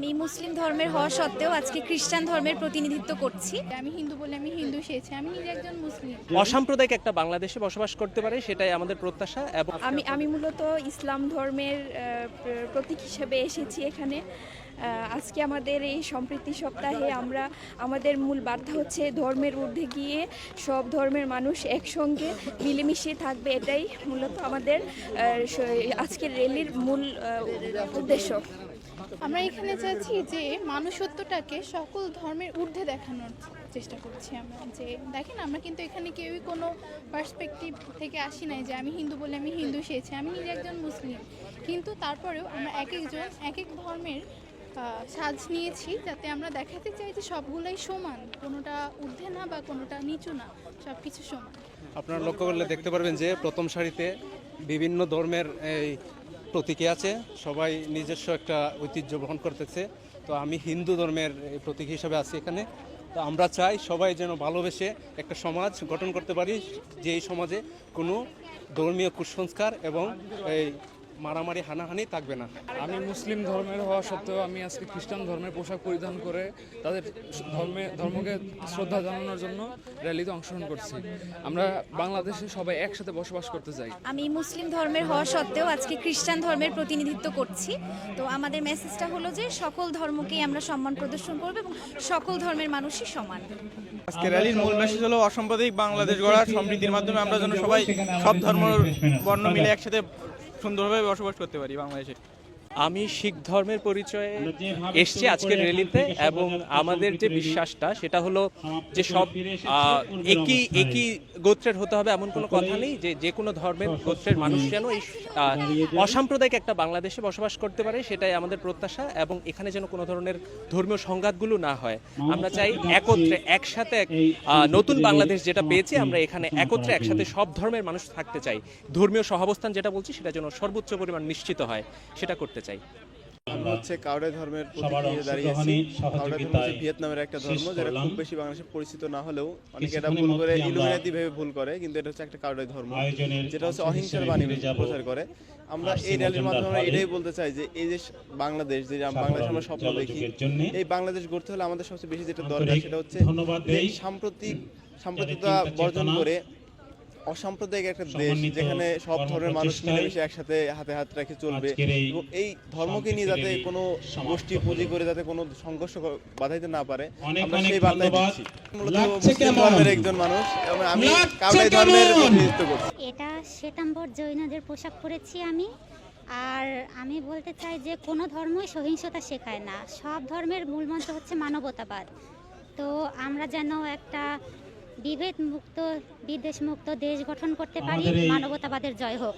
আমি মুসলিম ধর্মের হওয়া সত্ত্বেও আজকে খ্রিস্টান ধর্মের প্রতিনিধিত্ব করছি। আমি হিন্দু বলে আমি হিন্দু সেছি আমি নিজে একজন মুসলিম। অসাম্প্রদায়িক একটা বাংলাদেশে বসবাস করতে পারে সেটাই আমাদের প্রত্যাশা এবং আমি আমি মূলত ইসলাম ধর্মের প্রতীক হিসেবে এসেছি এখানে। আজকে আমাদের এই সম্প্রীতি সপ্তাহে আমরা আমাদের মূল বার্তা হচ্ছে ধর্মের ঊর্ধ্বে গিয়ে সব ধর্মের মানুষ একসঙ্গে মিলেমিশে থাকবে এটাই মূলত আমাদের আজকের র্যালির মূল উদ্দেশ্য। আমরা এখানে চাচ্ছি যে মানুষত্বটাকে সকল ধর্মের ঊর্ধ্বে দেখানোর চেষ্টা করছি আমরা। যে দেখেন, আমরা কিন্তু এখানে কেউই কোনো পার্সপেক্টিভ থেকে আসি নাই যে আমি হিন্দু বলে আমি হিন্দু সেছি আমি নিজে একজন মুসলিম। কিন্তু তারপরেও আমরা এক একজন, এক এক ধর্মের সাজ নিয়েছি যাতে আমরা দেখাতে চাই যে সবগুলাই সমান, কোনোটা ঊর্ধ্বে না বা কোনোটা নিচু না সব কিছু সমান। আপনারা লক্ষ্য করলে দেখতে পারবেন যে প্রথম সারিতে বিভিন্ন ধর্মের এই প্রতীকে আছে, সবাই নিজস্ব একটা ঐতিহ্য বহন করতেছে। তো আমি হিন্দু ধর্মের প্রতীক হিসাবে আছি এখানে। তো আমরা চাই সবাই যেন ভালোবেসে একটা সমাজ গঠন করতে পারি যে এই সমাজে কোনো ধর্মীয় কুসংস্কার এবং এই মারামারি হানাহানি থাকবে না। আমি মুসলিম ধর্মের হওয়া সত্ত্বেও আমি আজকে খ্রিস্টান ধর্মের পোশাক পরিধান করে তাদের ধর্মে ধর্মকে শ্রদ্ধা জানানোর জন্য র্যালিতে অংশগ্রহণ করছি। আমরা বাংলাদেশে সবাই একসাথে বসবাস করতে চাই। আমি মুসলিম ধর্মের হওয়া সত্ত্বেও আজকে খ্রিস্টান ধর্মের প্রতিনিধিত্ব করছি। তো আমাদের মেসেজটা হলো যে সকল ধর্মকেই আমরা সম্মান প্রদর্শন করব এবং সকল ধর্মের মানুষই সমান। আজকে র্যালির মূল মেসেজ হলো অসাম্প্রদায়িক বাংলাদেশ গড়ার সমৃদ্ধির মাধ্যমে আমরা যেন সবাই সব ধর্ম বর্ণ মিলে একসাথে সুন্দরভাবে বসবাস করতে পারি বাংলাদেশে। আমি শিখ ধর্মের পরিচয়ে এসছি আজকের র্যালিতে এবং আমাদের যে বিশ্বাসটা সেটা হলো যে সব একই একই গোত্রের হতে হবে এমন কোনো কথা নেই যে যে কোনো ধর্মের গোত্রের মানুষ যেন এই অসাম্প্রদায়িক একটা বাংলাদেশে বসবাস করতে পারে সেটাই আমাদের প্রত্যাশা এবং এখানে যেন কোনো ধরনের ধর্মীয় সংঘাতগুলো না হয়। আমরা চাই একত্রে একসাথে এক, আহ, নতুন বাংলাদেশ যেটা পেয়েছি আমরা এখানে একত্রে একসাথে সব ধর্মের মানুষ থাকতে চাই। ধর্মীয় সহাবস্থান যেটা বলছি সেটা যেন সর্বোচ্চ পরিমাণ নিশ্চিত হয় সেটা করতে চাই। আমরা হচ্ছে কাউরে ধর্মের প্রতীক নিয়ে দাঁড়িয়েছি। কাউরে ধর্ম হচ্ছে ভিয়েতনামের একটা ধর্ম যেটা খুব বেশি বাংলাদেশে পরিচিত না হলেও অনেকে এটা ভুল করে ইলুমিনাতি ভেবে ভুল করে কিন্তু এটা হচ্ছে একটা কাউরে ধর্ম। যেটা হচ্ছে অহিংসার বাণী প্রচার করে। আমরা এই র্যালির মাধ্যমে আমরা এটাই বলতে চাই যে এই যে বাংলাদেশ যে বাংলাদেশ আমরা স্বপ্ন দেখি এই বাংলাদেশ গড়তে হলে আমাদের সবচেয়ে বেশি যেটা দরকার সেটা হচ্ছে সাম্প্রতিক সাম্প্রতিকতা বর্জন করে অসাম্প্রদায়িক একটা দেশ যেখানে সব ধর্মের মানুষ মিলেমিশে একসাথে হাতে হাত রেখে চলবে। এবং এই ধর্মকে নিয়ে যাতে কোনো গোষ্ঠী পুঁজি করে যাতে কোনো সংঘর্ষ বাধাইতে না পারে আমরা সেই বার্তায় দিচ্ছি। ধর্মের একজন মানুষ এবং আমি কাউলাই ধর্মের প্রতিনিধিত্ব করছি। এটা শ্বেতাম্বর জৈনদের পোশাক পরেছি আমি। আর আমি বলতে চাই যে কোনো ধর্মই সহিংসতা শেখায় না। সব ধর্মের মূল মন্ত্র হচ্ছে মানবতাবাদ। তো আমরা যেন একটা বিভেদ মুক্ত বিদেশ মুক্ত দেশ গঠন করতে পারি মানবতাবাদের জয় হোক।